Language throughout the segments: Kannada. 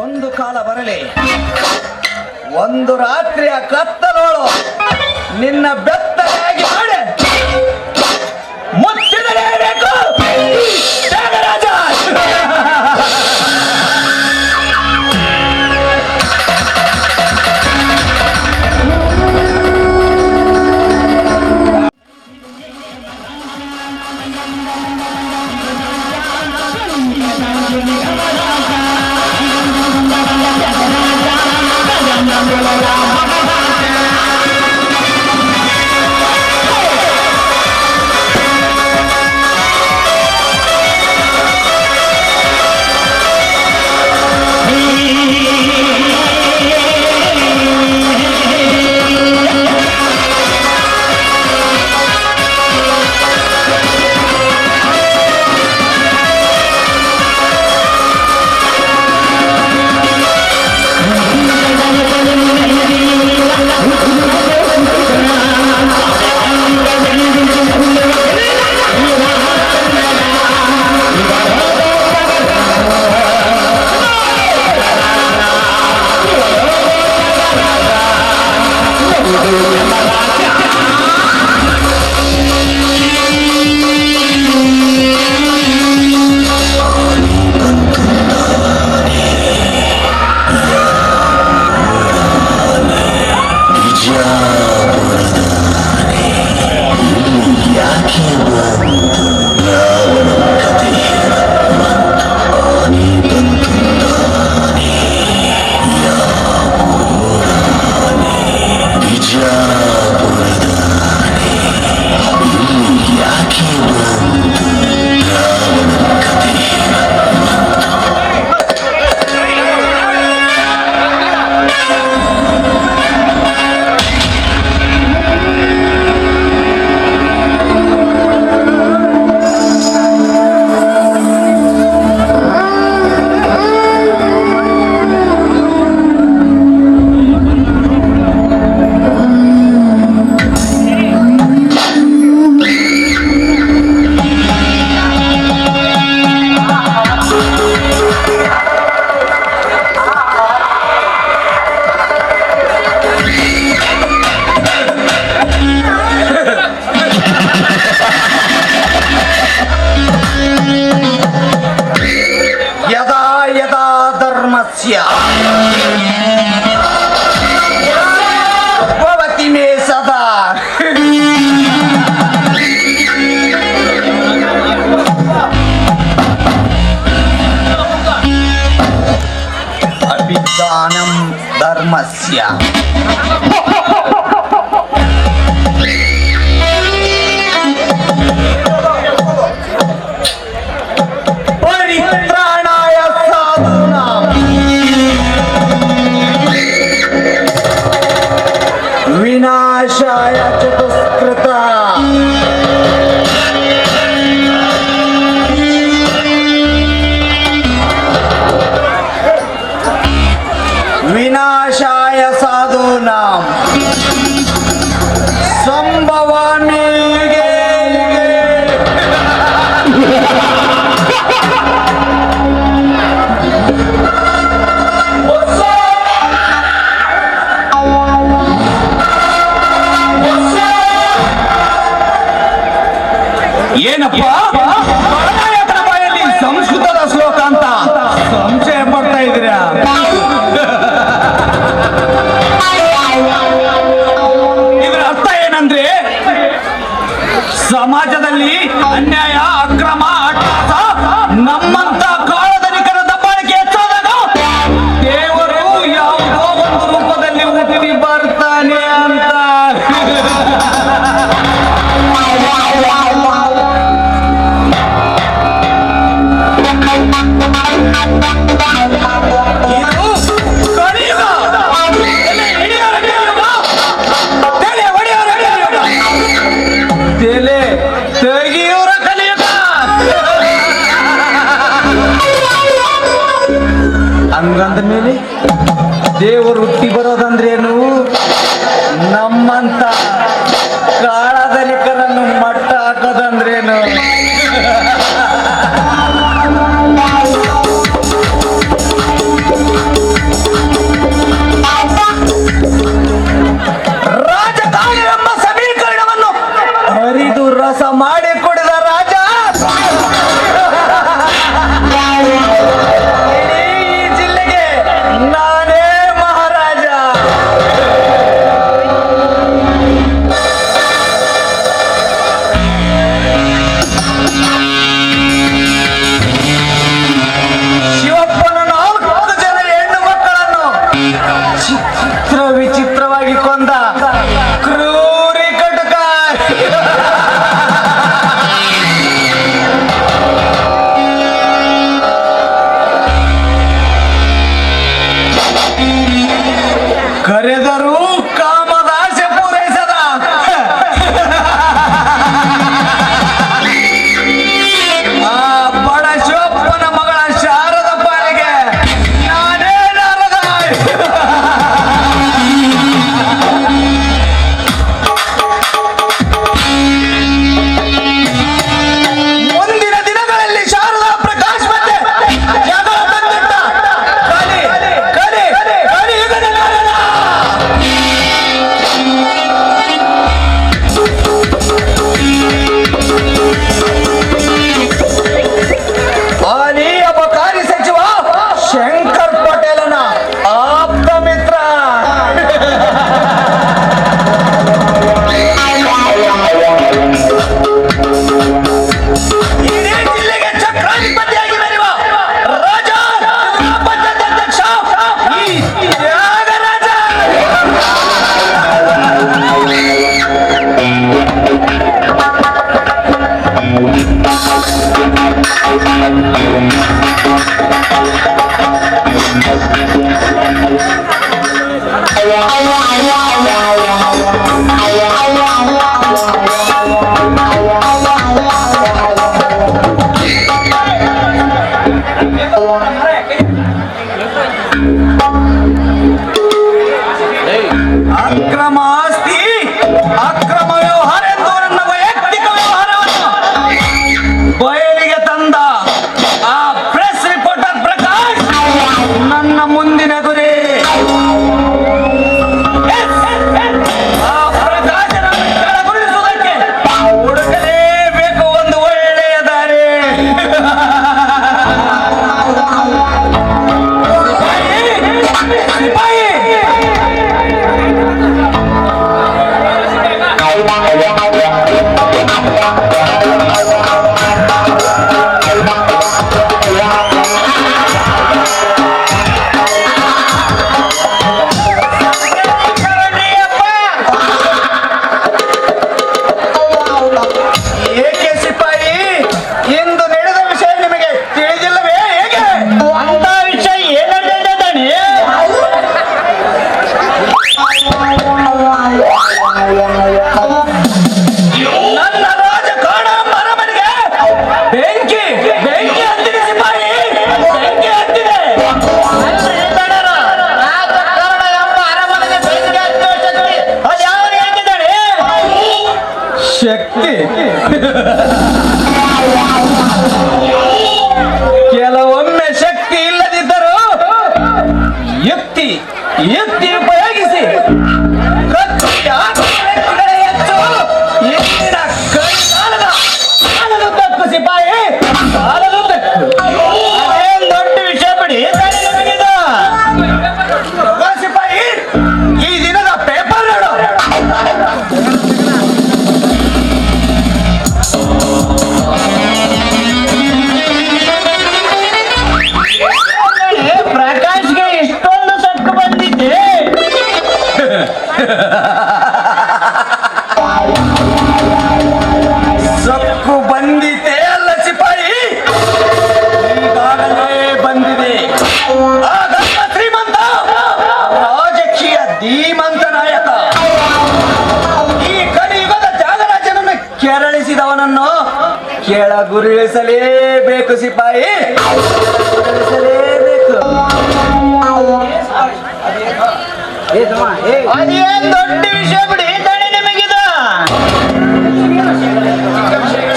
ಒಂದು ಕಾಲ ಬರಲಿ. ಒಂದು ರಾತ್ರಿಯ ಕತ್ತಲೋಳು ನಿನ್ನ ಬೆತ್ತಲೆಯಾಗಿ ಮಾಡಿ ಮುಚ್ಚಿದಲೇಬೇಕು ತ್ಯಾಗರಾಜ! Música Valencia. विनाशाय चतुस्थ ಸಮಾಜದಲ್ಲಿ ಅನ್ಯಾಯ ಅಕ್ರಮ ಅಟ್ಟಾಸ ದೇವರು ಹುಟ್ಟಿ ಬರೋದಂದ್ರೇನು ಕರೆದರು ಎತ್ತಿ ಕೇಳ ಗುರುಳಿಸಲೇಬೇಕು ಸಿಪಾಯಿ. ದೊಡ್ಡ ವಿಷಯ ಬಿಡಿ ತಡೆ ನಿಮಗಿದ.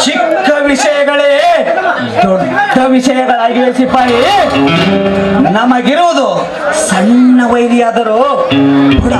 ಚಿಕ್ಕ ವಿಷಯಗಳೇ ದೊಡ್ಡ ವಿಷಯಗಳಾಗಿವೆ ಸಿಪಾಯಿ. ನಮಗಿರುವುದು ಸಣ್ಣ ವೈರಿಯಾದರೂ ಕೂಡ.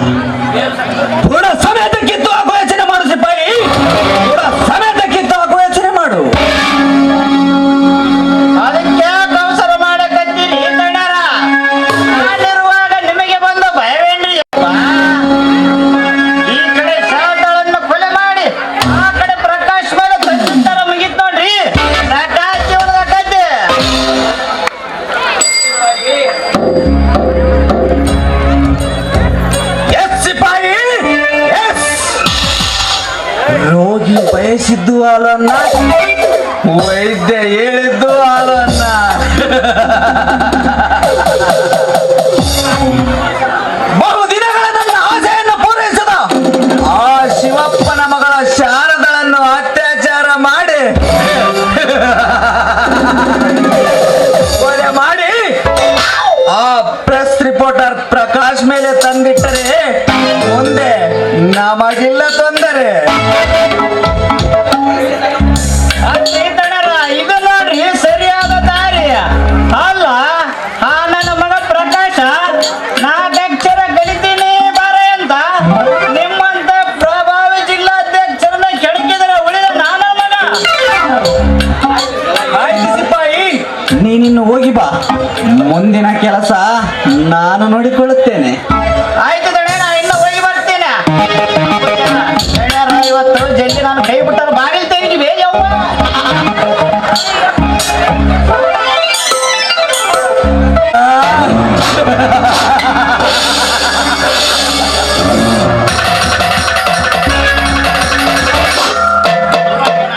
ತಂಗಿಗೆ ನಾನು ಕೈ ಬಿಟ್ಟನು ಬಾಗಿಲು ತಂಗಿ ಬೇಯವ್ವ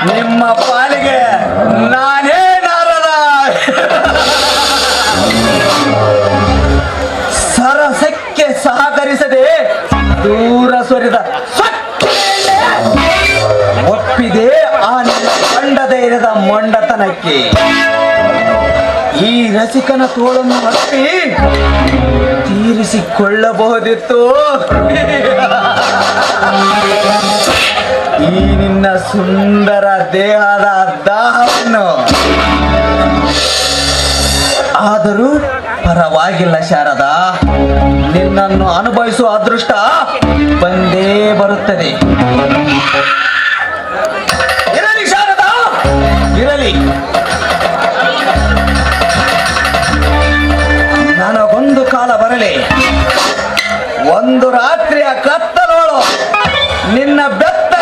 ನಿಮ್ಮ ಪಾಲಿಗೆ ನಾನೇ ನಾರದ. ಸರಸಕ್ಕೆ ಸಹಕರಿಸದೆ ದೂರ ಸೊರಿದ. ಚಂದನಕ್ಕೆ ಈ ರಸಿಕನ ತೋಳನ್ನು ಹಾಕಿ ತೀರಿಸಿಕೊಳ್ಳಬಹುದಿತ್ತು. ಈ ನಿನ್ನ ಸುಂದರ ದೇಹದ ದಾಹವನ್ನು ಆದರೂ ಪರವಾಗಿಲ್ಲ ಶಾರದಾ. ನಿನ್ನನ್ನು ಅನುಭವಿಸುವ ಅದೃಷ್ಟ ಬಂದೇ ಬರುತ್ತದೆ. ನಾನು ಒಂದು ಕಾಲ ಬರಲಿ. ಒಂದು ರಾತ್ರಿಯ ಕತ್ತಲೋಳು. ನಿನ್ನ ಬೆತ್ತ